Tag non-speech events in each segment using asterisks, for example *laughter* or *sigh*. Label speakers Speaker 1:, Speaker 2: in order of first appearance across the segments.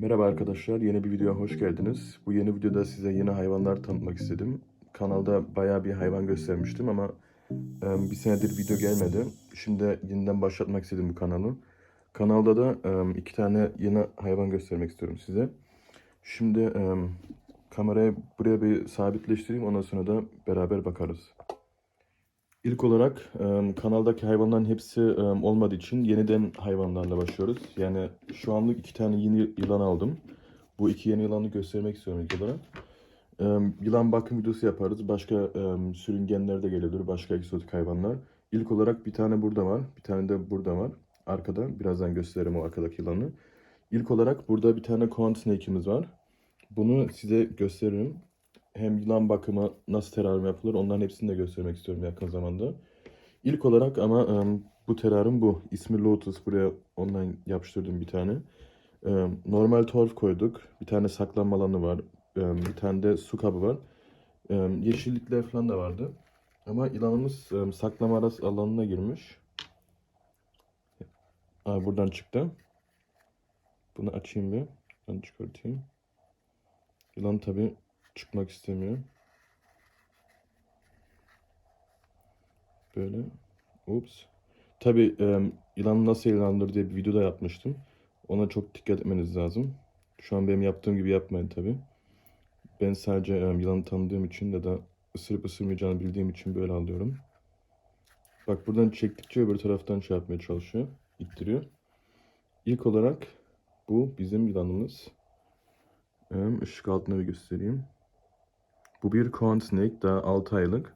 Speaker 1: Merhaba arkadaşlar, yeni bir videoya hoş geldiniz. Bu yeni videoda size yeni hayvanlar tanıtmak istedim. Kanalda bayağı bir hayvan göstermiştim ama bir senedir video gelmedi. Şimdi yeniden başlatmak istedim bu kanalı. Kanalda da iki tane yeni hayvan göstermek istiyorum size. Şimdi kamerayı buraya bir sabitleştireyim, ondan sonra da beraber bakarız. İlk olarak kanaldaki hayvanların hepsi olmadığı için yeniden hayvanlarla başlıyoruz. Yani şu anlık iki tane yeni yılan aldım. Bu iki yeni yılanı göstermek istiyorum ilk olarak. Yılan bakım videosu yaparız. Başka sürüngenler de gelebilir. Başka egzotik hayvanlar. İlk olarak bir tane burada var. Bir tane de burada var. Arkada. Birazdan gösteririm o arkadaki yılanı. İlk olarak burada bir tane corn snake'imiz var. Bunu size gösteririm hem yılan bakımı nasıl teraryum yapılır onların hepsini de göstermek istiyorum yakın zamanda. İlk olarak ama bu teraryum bu. İsmi Lotus. Buraya ondan yapıştırdım bir tane. Normal torf koyduk. Bir tane saklanma alanı var. Bir tane de su kabı var. Yeşillikler falan da vardı. Ama yılanımız saklama arası alanına girmiş. Aa, buradan çıktı. Bunu açayım bir. Ben çıkartayım. Yılan tabi çıkmak istemiyor. Böyle. Ups. Tabi e, yılan nasıl yılandır diye bir video da yapmıştım. Ona çok dikkat etmeniz lazım. Şu an benim yaptığım gibi yapmayın tabi. Ben sadece e, yılanı tanıdığım için ya da ısırıp ısırmayacağını bildiğim için böyle alıyorum. Bak buradan çektikçe öbür taraftan şey yapmaya çalışıyor. ittiriyor. İlk olarak bu bizim yılanımız. Işık altına bir göstereyim. Bu bir corn snake daha 6 aylık.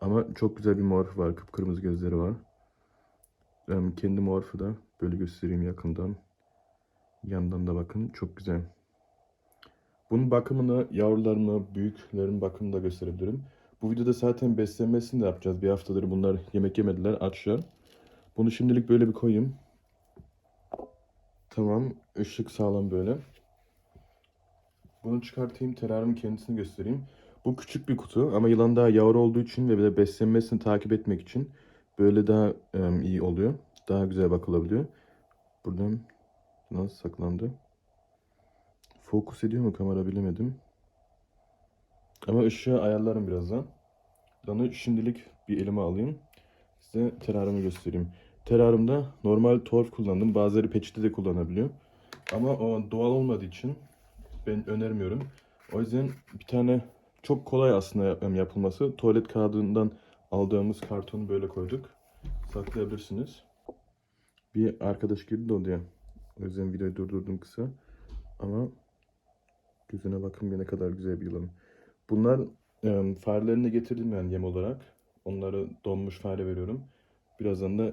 Speaker 1: Ama çok güzel bir morfu var. Kıpkırmızı gözleri var. Hem kendi morfu da böyle göstereyim yakından. Yandan da bakın. Çok güzel. Bunun bakımını, yavrularını, büyüklerin bakımını da gösterebilirim. Bu videoda zaten beslenmesini de yapacağız. Bir haftadır bunlar yemek yemediler, açlar. Bunu şimdilik böyle bir koyayım. Tamam, ışık sağlam böyle. Bunu çıkartayım, teraryumun kendisini göstereyim. Bu küçük bir kutu ama yılan daha yavru olduğu için ve de beslenmesini takip etmek için böyle daha em, iyi oluyor. Daha güzel bakılabiliyor. Buradan nasıl saklandı? Fokus ediyor mu kamera bilemedim. Ama ışığı ayarlarım birazdan. Yılanı şimdilik bir elime alayım. Size teraryumu göstereyim. Teraryumda normal torf kullandım. Bazıları peçete de kullanabiliyor. Ama o doğal olmadığı için ben önermiyorum. O yüzden bir tane çok kolay aslında yap- yapılması. Tuvalet kağıdından aldığımız kartonu böyle koyduk. Saklayabilirsiniz. Bir arkadaş girdi de odaya. O yüzden videoyu durdurdum kısa. Ama gözüne bakın ne kadar güzel bir yılan. Bunlar e, farelerini getirdim yani yem olarak. Onları donmuş fare veriyorum. Birazdan da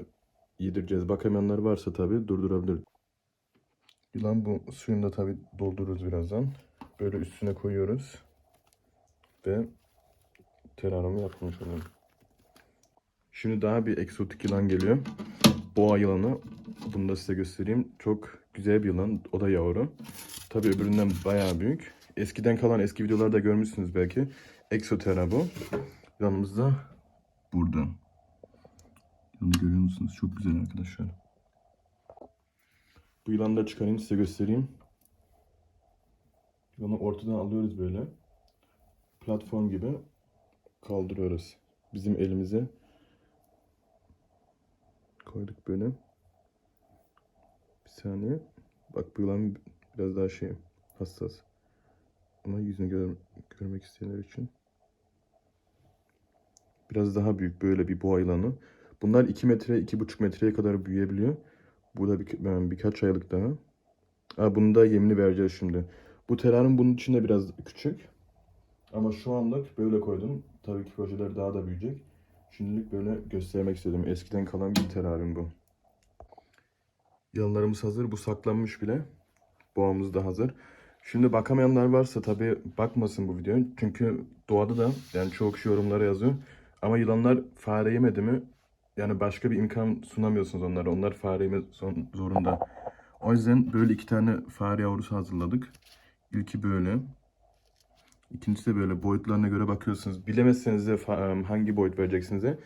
Speaker 1: yedireceğiz. Bakamayanlar varsa tabii durdurabilir. Yılan bu suyunu da tabii doldururuz birazdan. Böyle üstüne koyuyoruz. Ve teraryumu yapmış oluyor. Şimdi daha bir egzotik yılan geliyor. Boğa yılanı. Bunu da size göstereyim. Çok güzel bir yılan. O da yavru. Tabii öbüründen bayağı büyük. Eskiden kalan eski videolarda görmüşsünüz belki. Exotera bu. Yılanımız da burada. Yılanı görüyor musunuz? Çok güzel arkadaşlar. Bu yılanı da çıkarayım size göstereyim. Yılanı ortadan alıyoruz böyle. Platform gibi kaldırıyoruz. Bizim elimize koyduk böyle. Bir saniye. Bak bu yılan biraz daha şey hassas. Ama yüzünü gör- görmek isteyenler için. Biraz daha büyük böyle bir boğa yılanı. Bunlar 2 metre, 2,5 metreye kadar büyüyebiliyor. Bu da bir, yani birkaç aylık daha. Aa, bunu da yemini vereceğiz şimdi. Bu teraryum bunun için de biraz küçük. Ama şu anlık böyle koydum. Tabii ki projeler daha da büyüyecek. Şimdilik böyle göstermek istedim. Eskiden kalan bir teraryum bu. Yanlarımız hazır. Bu saklanmış bile. Boğamız da hazır. Şimdi bakamayanlar varsa tabii bakmasın bu videoya. Çünkü doğada da yani çoğu kişi yorumlara yazıyor. Ama yılanlar fare yemedi mi yani başka bir imkan sunamıyorsunuz onlara. Onlar fare yeme zorunda. O yüzden böyle iki tane fare yavrusu hazırladık. İlki böyle. İkincisi de böyle boyutlarına göre bakıyorsunuz. Bilemezseniz de fa- hangi boyut vereceksiniz de.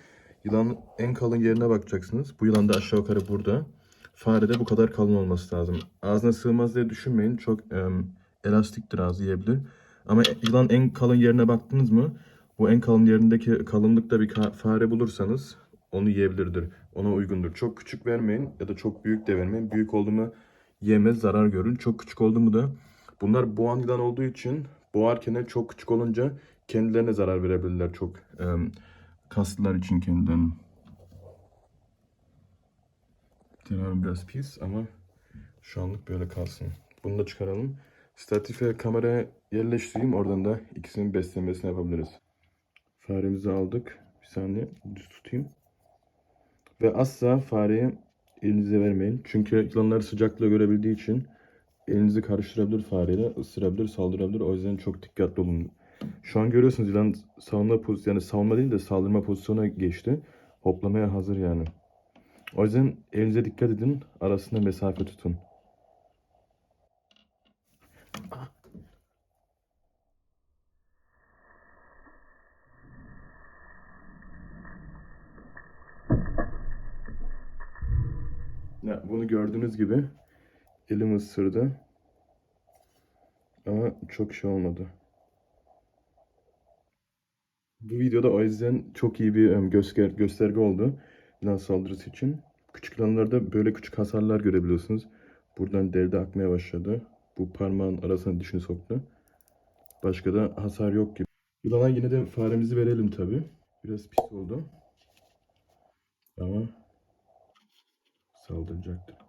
Speaker 1: Yılanın en kalın yerine bakacaksınız. Bu yılan da aşağı yukarı burada. Farede bu kadar kalın olması lazım. Ağzına sığmaz diye düşünmeyin. Çok em, elastiktir ağzı yiyebilir. Ama yılan en kalın yerine baktınız mı? Bu en kalın yerindeki kalınlıkta bir fare bulursanız onu yiyebilirdir. Ona uygundur. Çok küçük vermeyin ya da çok büyük de vermeyin. Büyük oldu mu yemez zarar görür. Çok küçük oldu mu da bunlar boğan yılan olduğu için boğarken çok küçük olunca kendilerine zarar verebilirler çok em, kaslılar için kendilerini. Kenarım biraz pis ama şu anlık böyle kalsın. Bunu da çıkaralım. Statife kameraya yerleştireyim. Oradan da ikisinin beslenmesini yapabiliriz. Faremizi aldık. Bir saniye düz tutayım. Ve asla fareye elinize vermeyin. Çünkü yılanları sıcaklığı görebildiği için elinizi karıştırabilir fareyle, ısırabilir, saldırabilir. O yüzden çok dikkatli olun. Şu an görüyorsunuz yılan savunma pozisyonu, yani savunma değil de saldırma pozisyonuna geçti. Hoplamaya hazır yani. O yüzden elinize dikkat edin. Arasında mesafe tutun. Ya, bunu gördüğünüz gibi elim ısırdı. Ama çok şey olmadı. Bu videoda o yüzden çok iyi bir göster gösterge oldu yılan saldırısı için. Küçük yılanlarda böyle küçük hasarlar görebiliyorsunuz. Buradan deride akmaya başladı. Bu parmağın arasına dişini soktu. Başka da hasar yok gibi. Yılana yine de faremizi verelim tabi. Biraz pis oldu. Ama saldıracaktır.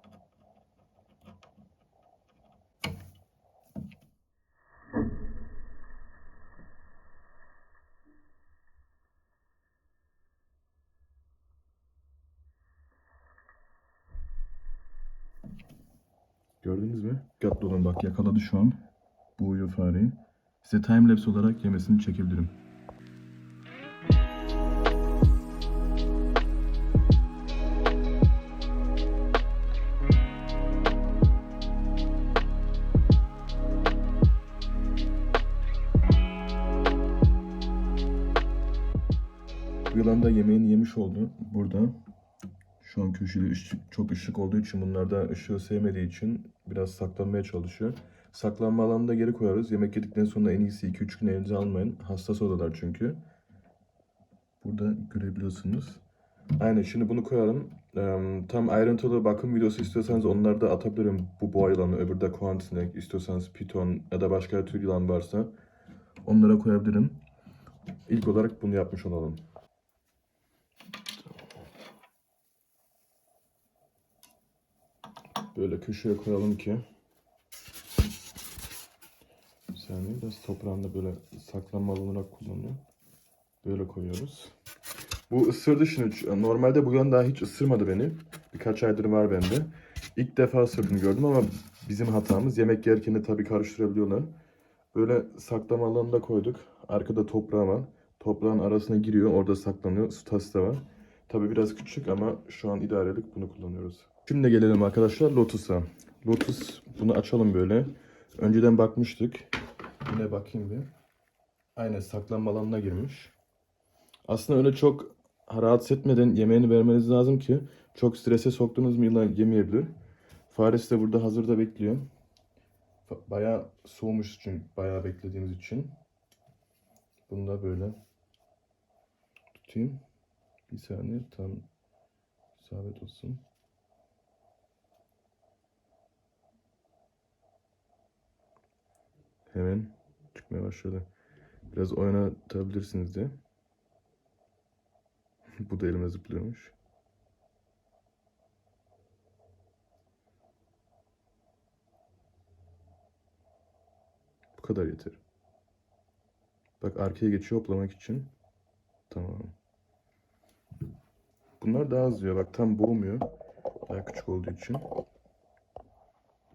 Speaker 1: Gördünüz mü? Dikkatli olun bak yakaladı şu an. Bu uyuyor fareyi. Size timelapse olarak yemesini çekebilirim. Yılan da yemeğini yemiş oldu. Burada. Şu an köşede ışık, çok ışık olduğu için bunlar da ışığı sevmediği için biraz saklanmaya çalışıyor. Saklanma alanında geri koyarız. Yemek yedikten sonra en iyisi 2-3 gün elinize almayın. Hassas odalar çünkü. Burada görebiliyorsunuz. Aynen şimdi bunu koyalım. Tam ayrıntılı bakım videosu istiyorsanız onları da atabilirim. Bu boğa yılanı, öbürü de koan sinek, istiyorsanız piton ya da başka tür yılan varsa onlara koyabilirim. İlk olarak bunu yapmış olalım. Böyle köşeye koyalım ki saniye biraz toprağında böyle saklanma olarak kullanıyor. Böyle koyuyoruz. Bu ısırdı şimdi. Normalde bu yılan daha hiç ısırmadı beni. Birkaç aydır var bende. İlk defa ısırdığını gördüm ama bizim hatamız. Yemek yerken de tabii karıştırabiliyorlar. Böyle saklama alanında koyduk. Arkada toprağı var. Toprağın arasına giriyor. Orada saklanıyor. Su tası da var. Tabii biraz küçük ama şu an idarelik bunu kullanıyoruz. Şimdi gelelim arkadaşlar Lotus'a. Lotus bunu açalım böyle. Önceden bakmıştık. Yine bakayım bir. Aynen saklanma alanına girmiş. Aslında öyle çok rahatsız etmeden yemeğini vermeniz lazım ki çok strese soktuğunuz mu yılan yemeyebilir. Faresi de burada hazırda bekliyor. Bayağı soğumuş çünkü bayağı beklediğimiz için. Bunu da böyle tutayım. Bir saniye tam isabet olsun. Hemen çıkmaya başladı. Biraz oynatabilirsiniz de. *laughs* Bu da elime zıplıyormuş. Bu kadar yeter. Bak arkaya geçiyor hoplamak için. Tamam. Bunlar daha az yiyor. Bak tam boğmuyor. Daha küçük olduğu için.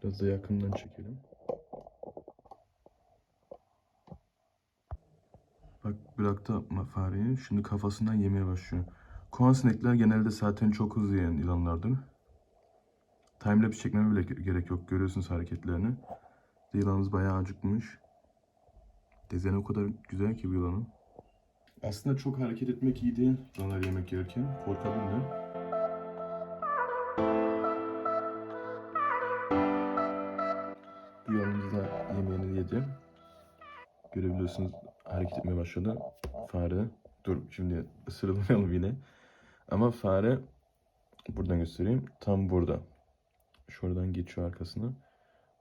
Speaker 1: Biraz da yakından çekelim. Bak bıraktı fareyi. Şimdi kafasından yemeye başlıyor. Kovan sinekler genelde zaten çok hızlı yiyen yılanlardır. Timelapse çekmeme bile gerek yok. Görüyorsunuz hareketlerini. Yılanımız bayağı acıkmış. Dezen o kadar güzel ki bu yılanın. Aslında çok hareket etmek iyi değil yılanlar yemek yerken. Korkalım da. Yılanımız da yemeğini yedi. Görebiliyorsunuz hareket etmeye başladı. Fare. Dur şimdi ısırılmayalım yine. Ama fare buradan göstereyim. Tam burada. Şuradan geçiyor arkasına.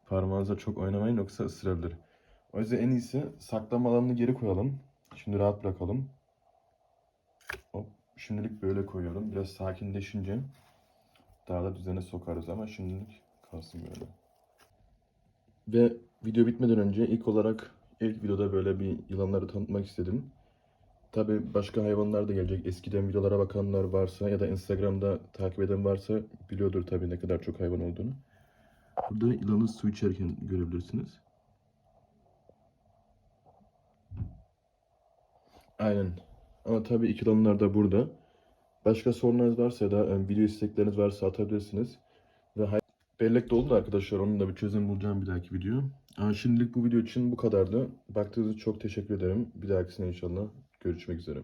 Speaker 1: Parmağınızla çok oynamayın yoksa ısırabilir. O yüzden en iyisi saklama alanını geri koyalım. Şimdi rahat bırakalım. Hop. Şimdilik böyle koyuyorum. Biraz sakinleşince daha da düzene sokarız ama şimdilik kalsın böyle. Ve video bitmeden önce ilk olarak ilk videoda böyle bir yılanları tanıtmak istedim. Tabi başka hayvanlar da gelecek. Eskiden videolara bakanlar varsa ya da Instagram'da takip eden varsa biliyordur tabi ne kadar çok hayvan olduğunu. Burada yılanı su içerken görebilirsiniz. Aynen. Ama tabii iki yılanlar da burada. Başka sorunlarınız varsa ya da e, video istekleriniz varsa atabilirsiniz. Ve bellek de oldu arkadaşlar. Onun da bir çözüm bulacağım bir dahaki video. Ama şimdilik bu video için bu kadardı. Baktığınız için çok teşekkür ederim. Bir dahakisine inşallah görüşmek üzere.